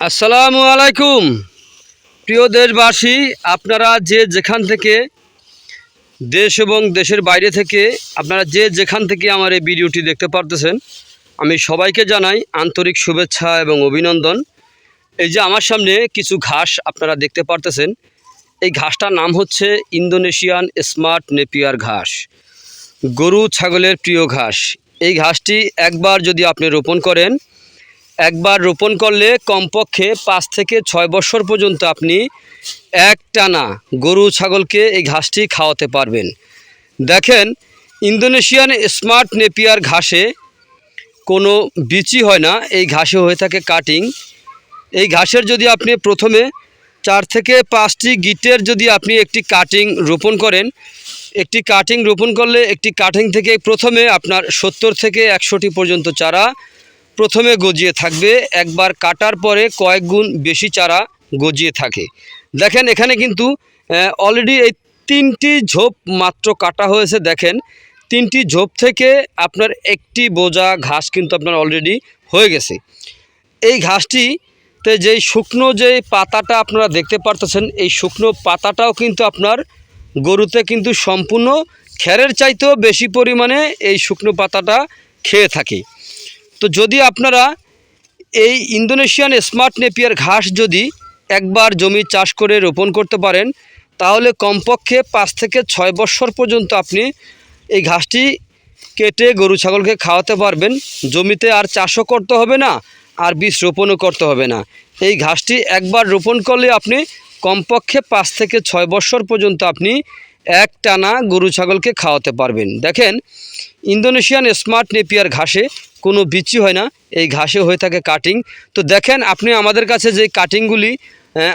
আসসালামু আলাইকুম। প্রিয় দেশবাসী, আপনারা যে যেখান থেকে দেশ এবং দেশের বাইরে থেকে আপনারা যে যেখান থেকে আমার এই ভিডিওটি দেখতে পারতেছেন, আমি সবাইকে জানাই আন্তরিক শুভেচ্ছা এবং অভিনন্দন। এই যে আমার সামনে কিছু ঘাস আপনারা দেখতে পারতেছেন। এই ঘাসটার নাম হচ্ছে ইন্দোনেশিয়ান স্মার্ট নেপিয়ার ঘাস। গরু, ছাগলের প্রিয় ঘাস। এই ঘাসটি একবার যদি আপনি রোপণ করেন একবার রোপণ করলে কমপক্ষে পাঁচ থেকে ছয় বছর পর্যন্ত আপনি এক টানা গরু ছাগলকে এই ঘাসটি খাওয়াতে পারবেন। দেখেন, ইন্দোনেশিয়ান স্মার্ট নেপিয়ার ঘাসে কোনো বিচি হয় না, এই ঘাসে হয়ে থাকে কাটিং। এই ঘাসের যদি আপনি প্রথমে চার থেকে পাঁচটি গিটের যদি আপনি একটি কাটিং রোপণ করেন, একটি কাটিং রোপণ করলে একটি কাটিং থেকে প্রথমে আপনার সত্তর থেকে একশোটি পর্যন্ত চারা প্রথমে গজিয়ে থাকবে, একবার কাটার পরে কয়েক গুণ বেশি চারা গজিয়ে থাকে। দেখেন, এখানে কিন্তু অলরেডি এই তিনটি ঝোপ মাত্র কাটা হয়েছে, দেখেন। তিনটি ঝোপ থেকে আপনার একটি বোঝা ঘাস কিন্তু আপনার অলরেডি হয়ে গেছে। এই ঘাসটিতে যেই শুকনো যে পাতাটা আপনারা দেখতে পারতেছেন, এই শুকনো পাতাটাও কিন্তু আপনার গরুতে কিন্তু সম্পূর্ণ খ্যারের চাইতেও বেশি পরিমাণে এই শুকনো পাতাটা খেয়ে থাকে। তো যদি আপনারা এই ইন্দোনেশিয়ান স্মার্ট নেপিয়ার ঘাস যদি একবার জমি চাষ করে রোপণ করতে পারেন, তাহলে কমপক্ষে পাঁচ থেকে ছয় বছর পর্যন্ত আপনি এই ঘাসটি কেটে গরু, ছাগলকে খাওয়াতে পারবেন। জমিতে আর চাষও করতে হবে না, আর বীজ রোপণও করতে হবে না। এই ঘাসটি একবার রোপণ করলে আপনি কমপক্ষে পাঁচ থেকে ছয় বছর পর্যন্ত আপনি এক টানা গরু ছাগলকে খাওয়াতে পারবেন। দেখেন, ইন্দোনেশিয়ান স্মার্ট নেপিয়ার ঘাসে কোনো বিচি হয় না, এই ঘাসে হয়ে থাকে কাটিং। তো দেখেন, আপনি আমাদের কাছে যে কাটিংগুলি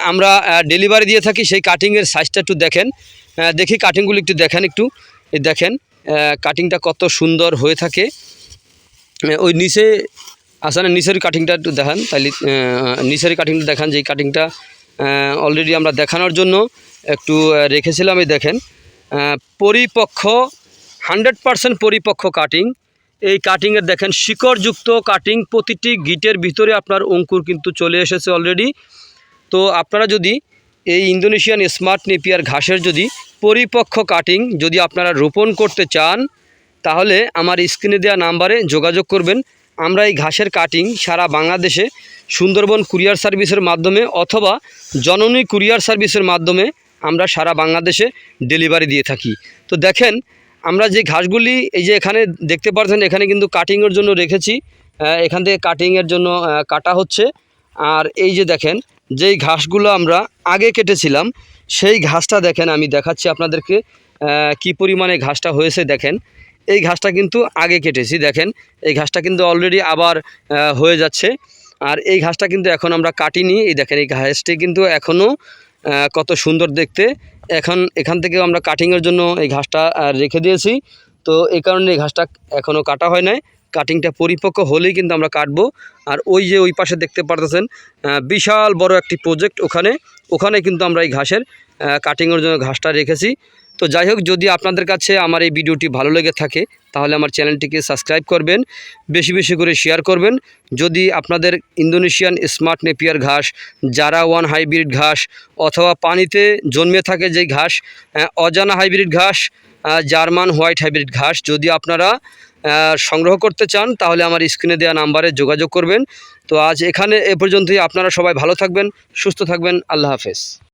আমরা ডেলিভারি দিয়ে থাকি, সেই কাটিংয়ের সাইজটা একটু দেখেন। দেখি কাটিংগুলি একটু দেখেন একটু। দেখেন কাটিংটা কত সুন্দর হয়ে থাকে। ওই নিচে আসলে নিচের কাটিংটা একটু দেখান তাহলে নিচের কাটিংটা দেখান, যেই কাটিংটা অলরেডি আমরা দেখানোর জন্য একটু রেখেছিলাম, এই দেখেন। পরিপক্ষ, হান্ড্রেড পারসেন্ট পরিপক্ষ কাটিং এই কাটিংয়ের দেখেন শিকড়যুক্ত কাটিং প্রতিটি গিটের ভিতরে আপনার অঙ্কুর কিন্তু চলে এসেছে অলরেডি তো আপনারা যদি এই ইন্দোনেশিয়ান স্মার্ট নেপিয়ার ঘাসের যদি পরিপক্ষ কাটিং যদি আপনারা রোপণ করতে চান, তাহলে আমার স্ক্রিনে দেওয়া নাম্বারে যোগাযোগ করবেন। আমরা এই ঘাসের কাটিং সারা বাংলাদেশে সুন্দরবন কুরিয়ার সার্ভিসের মাধ্যমে অথবা জননী কুরিয়ার সার্ভিসের মাধ্যমে আমরা সারা বাংলাদেশে ডেলিভারি দিয়ে থাকি। তো দেখেন, আমরা যে ঘাসগুলি, এই যে এখানে দেখতে পাচ্ছেন এখানে কিন্তু কাটিংয়ের জন্য রেখেছি। এখান থেকে কাটিংয়ের জন্য কাটা হচ্ছে। আর এই যে দেখেন, যেই ঘাসগুলো আমরা আগে কেটেছিলাম, সেই ঘাসটা দেখেন, আমি দেখাচ্ছি আপনাদেরকে কি পরিমাণে ঘাসটা হয়েছে দেখেন। এই ঘাসটা কিন্তু আগে কেটেছি, দেখেন। এই ঘাসটা কিন্তু অলরেডি আবার হয়ে যাচ্ছে। আর এই ঘাসটা কিন্তু এখন আমরা কাটিনি। এই দেখেন, এই ঘাসটি কিন্তু এখনও কত সুন্দর দেখতে। এখন এখান থেকেও আমরা কাটিংয়ের জন্য এই ঘাসটা রেখে দিয়েছি। তো এই কারণে এই ঘাসটা এখনও কাটা হয় নাই। কাটিংটা পরিপক্ক হলেই কিন্তু আমরা কাটবো। আর ওই যে ওই পাশে দেখতে পারতেছেন বিশাল বড় একটি প্রজেক্ট ওখানে। ওখানে কিন্তু আমরা এই ঘাসের কাটিংয়ের জন্য ঘাসটা রেখেছি। তো যাই হোক, যদি আপনাদের কাছে আমার এই ভিডিওটি ভালো লেগে থাকে, তাহলে আমার চ্যানেলটিকে সাবস্ক্রাইব করবেন, বেশি বেশি করে শেয়ার করবেন। যদি আপনাদের ইন্দোনেশিয়ান স্মার্ট নেপিয়ার ঘাস জারা ওয়ান হাইব্রিড ঘাস অথবা পানিতে জন্মে থাকে যে ঘাস অজানা হাইব্রিড ঘাস জার্মান হোয়াইট হাইব্রিড ঘাস, যদি আপনারা সংগ্রহ করতে চান, তাহলে আমার স্ক্রিনে দেওয়া নাম্বারে যোগাযোগ করবেন। তো আজ এখানে এ পর্যন্তই, আপনারা সবাই ভালো থাকবেন, সুস্থ থাকবেন, আল্লাহ হাফেজ।